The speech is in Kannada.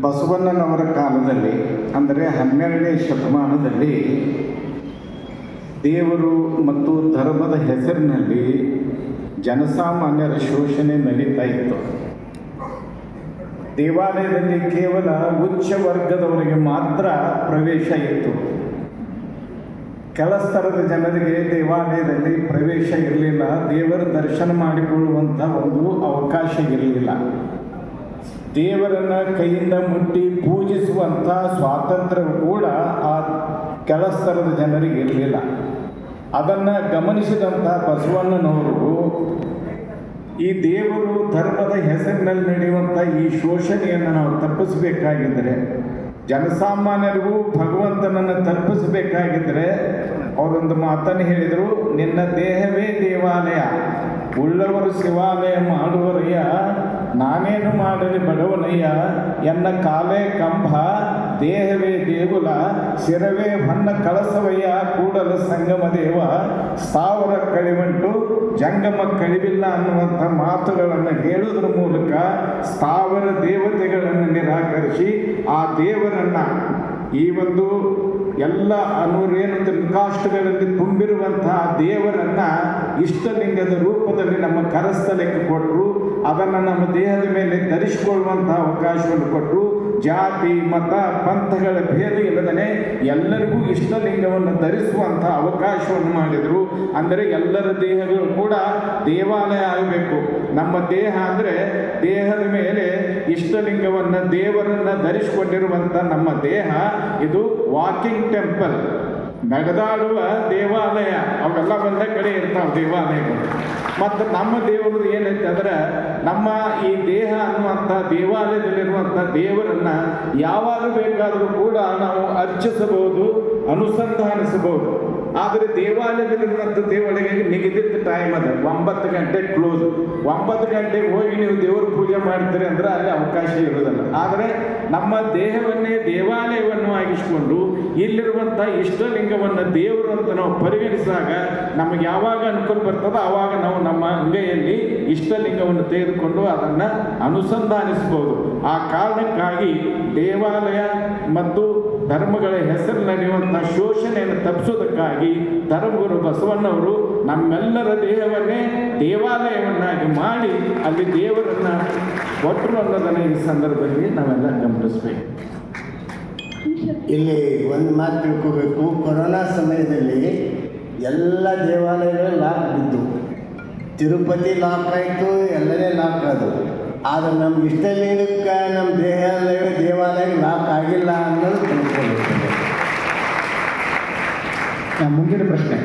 ಬಸವಣ್ಣನವರ ಕಾಲದಲ್ಲಿ, ಅಂದರೆ ಹನ್ನೆರಡನೇ ಶತಮಾನದಲ್ಲಿ, ದೇವರು ಮತ್ತು ಧರ್ಮದ ಹೆಸರಿನಲ್ಲಿ ಜನಸಾಮಾನ್ಯರ ಶೋಷಣೆ ನಡೀತಾ ಇತ್ತು. ದೇವಾಲಯದಲ್ಲಿ ಕೇವಲ ಉಚ್ಚ ವರ್ಗದವರಿಗೆ ಮಾತ್ರ ಪ್ರವೇಶ ಇತ್ತು. ಕೆಲಸ್ತರದ ಜನರಿಗೆ ದೇವಾಲಯದಲ್ಲಿ ಪ್ರವೇಶ ಇರಲಿಲ್ಲ, ದೇವರ ದರ್ಶನ ಮಾಡಿಕೊಳ್ಳುವಂಥ ಒಂದು ಅವಕಾಶ ಇರಲಿಲ್ಲ. ದೇವರನ್ನ ಕೈಯಿಂದ ಮುಟ್ಟಿ ಪೂಜಿಸುವಂಥ ಸ್ವಾತಂತ್ರ್ಯ ಕೂಡ ಆ ಕೆಲಸದ ಜನರಿಗೆ ಇರಲಿಲ್ಲ. ಅದನ್ನು ಗಮನಿಸಿದಂಥ ಬಸವಣ್ಣನವರು ಈ ದೇವರು ಧರ್ಮದ ಹೆಸರಿನಲ್ಲಿ ನಡೆಯುವಂಥ ಈ ಶೋಷಣೆಯನ್ನು ನಾವು ತಪ್ಪಿಸಬೇಕಾಗಿದ್ದರೆ, ಜನಸಾಮಾನ್ಯರಿಗೂ ಭಗವಂತನನ್ನು ತಲುಪಿಸಬೇಕಾಗಿದ್ದರೆ ಅವರೊಂದು ಮಾತನ್ನು ಹೇಳಿದರು, ನಿನ್ನ ದೇಹವೇ ದೇವಾಲಯ, ಉಳ್ಳವರು ಶಿವಾಲಯ ಮಾಡುವರಯ್ಯ, ನಾನೇನು ಮಾಡಲಿ ಬಡವನಯ್ಯ, ಎನ್ನ ಕಾಲೇ ಕಂಬ ದೇಹವೇ ದೇಗುಲ, ಶಿರವೇ ಹೊನ್ನ ಕಳಸವಯ್ಯ, ಕೂಡಲ ಸಂಗಮ ದೇವ ಸ್ಥಾವರ ಕಳಿವಂಟು ಜಂಗಮ ಕಳಿವಿಲ್ಲ ಅನ್ನುವಂಥ ಮಾತುಗಳನ್ನು ಹೇಳುವುದರ ಮೂಲಕ ಸ್ಥಾವರ ದೇವತೆಗಳನ್ನು ನಿರಾಕರಿಸಿ, ಆ ದೇವರನ್ನ ಈ ಒಂದು ಎಲ್ಲ ಅನುರೇನು ತ್ರಿಕಾಷ್ಟಗಳಲ್ಲಿ ತುಂಬಿರುವಂತಹ ದೇವರನ್ನ ಇಷ್ಟಲಿಂಗದ ರೂಪದಲ್ಲಿ ನಮ್ಮ ಕರಸ್ಥಲಕ್ಕೆ ಕೊಟ್ಟರು ಅದನ್ನು ನಮ್ಮ ದೇಹದ ಮೇಲೆ ಧರಿಸಿಕೊಳ್ಳುವಂತಹ ಅವಕಾಶವನ್ನು ಕೊಟ್ಟರು ಜಾತಿ, ಮತ, ಪಂಥಗಳ ಭೇದ ಇಲ್ಲದೇ ಎಲ್ಲರಿಗೂ ಇಷ್ಟಲಿಂಗವನ್ನು ಧರಿಸುವಂತಹ ಅವಕಾಶವನ್ನು ಮಾಡಿದರು. ಅಂದರೆ ಎಲ್ಲರ ದೇಹಗಳು ಕೂಡ ದೇವಾಲಯ ಆಗಬೇಕು. ನಮ್ಮ ದೇಹ ಅಂದರೆ ದೇಹದ ಮೇಲೆ ಇಷ್ಟಲಿಂಗವನ್ನು ದೇವರನ್ನು ಧರಿಸಿಕೊಂಡಿರುವಂಥ ನಮ್ಮ ದೇಹ, ಇದು ವಾಕಿಂಗ್ ಟೆಂಪಲ್. ನಡೆದಾಡುವ ದೇವಾಲಯ. ಅವೆಲ್ಲ ಒಂದೇ ಕಡೆ ಇರ್ತಾವೆ ದೇವಾಲಯಗಳು. ಮತ್ತು ನಮ್ಮ ದೇವರು ಏನೈತೆ ಅಂದ್ರೆ, ನಮ್ಮ ಈ ದೇಹ ಅನ್ನುವಂಥ ದೇವಾಲಯದಲ್ಲಿರುವಂಥ ದೇವರನ್ನು ಯಾವಾಗ ಬೇಕಾದರೂ ಕೂಡ ನಾವು ಅರ್ಚಿಸಬಹುದು. ಅನುಸಂಧಾನಿಸಬಹುದು. ಆದರೆ ದೇವಾಲಯದಲ್ಲಿರುವಂಥ ದೇವಳಿಗೆ ನಿಗದಿತ ಟೈಮ್ ಅದ. ಒಂಬತ್ತು ಗಂಟೆ ಕ್ಲೋಸ್ ಒಂಬತ್ತು ಗಂಟೆಗೆ ಹೋಗಿ ನೀವು ದೇವರ ಪೂಜೆ ಮಾಡ್ತೀರಿ ಅಂದ್ರೆ ಅಲ್ಲಿ ಅವಕಾಶ ಇರೋದಿಲ್ಲ ಆದರೆ ನಮ್ಮ ದೇಹವನ್ನೇ ದೇವಾಲಯವನ್ನು ಆಗಿಸಿಕೊಂಡು ಇಲ್ಲಿರುವಂಥ ಇಷ್ಟಲಿಂಗವನ್ನು ದೇವರು ಅಂತ ನಾವು ಪರಿಗಣಿಸಿದಾಗ ನಮಗೆ ಯಾವಾಗ ಅನುಕೂಲ ಬರ್ತದೋ ಆವಾಗ ನಾವು ನಮ್ಮ ಅಂಗೈಯಲ್ಲಿ ಇಷ್ಟಲಿಂಗವನ್ನು ತೆಗೆದುಕೊಂಡು ಅದನ್ನು ಅನುಸಂಧಾನಿಸಬಹುದು. ಆ ಕಾರಣಕ್ಕಾಗಿ ದೇವಾಲಯ ಮತ್ತು ಧರ್ಮಗಳ ಹೆಸರು ಶೋಷಣೆಯನ್ನು ತಪ್ಪಿಸೋದಕ್ಕಾಗಿ ಧರ್ಮಗುರು ಬಸವಣ್ಣವರು ನಮ್ಮೆಲ್ಲರ ದೇಹವನ್ನೇ ದೇವಾಲಯವನ್ನಾಗಿ ಮಾಡಿ ಅಲ್ಲಿ ದೇವರನ್ನ ಕೊಟ್ಟರು ಅನ್ನೋದನ್ನು ಈ ಸಂದರ್ಭದಲ್ಲಿ ನಾವೆಲ್ಲ ಗಮನಿಸ್ಬೇಕು. ಇಲ್ಲಿ ಒಂದು ಮಾತು ತಿಳ್ಕೋಬೇಕು. ಕೊರೋನಾ ಸಮಯದಲ್ಲಿ ಎಲ್ಲ ದೇವಾಲಯಗಳು ಲಾಕ್ ಬಿದ್ದು. ತಿರುಪತಿ ಲಾಕ್ ಆಯಿತು ಎಲ್ಲನೇ ಲಾಕ್ ಆದವು ಆದರೆ ನಮ್ಮ ಇಷ್ಟಲಿಂಗಕ್ಕೆ ನಮ್ಮ ದೇಹಾಲಯ ದೇವಾಲಯ ಲಾಕ್ ಆಗಿಲ್ಲ ಅನ್ನೋದು ತಿಳ್ಕೋಬೇಕು ಮುಂದಿನ ಪ್ರಶ್ನೆ.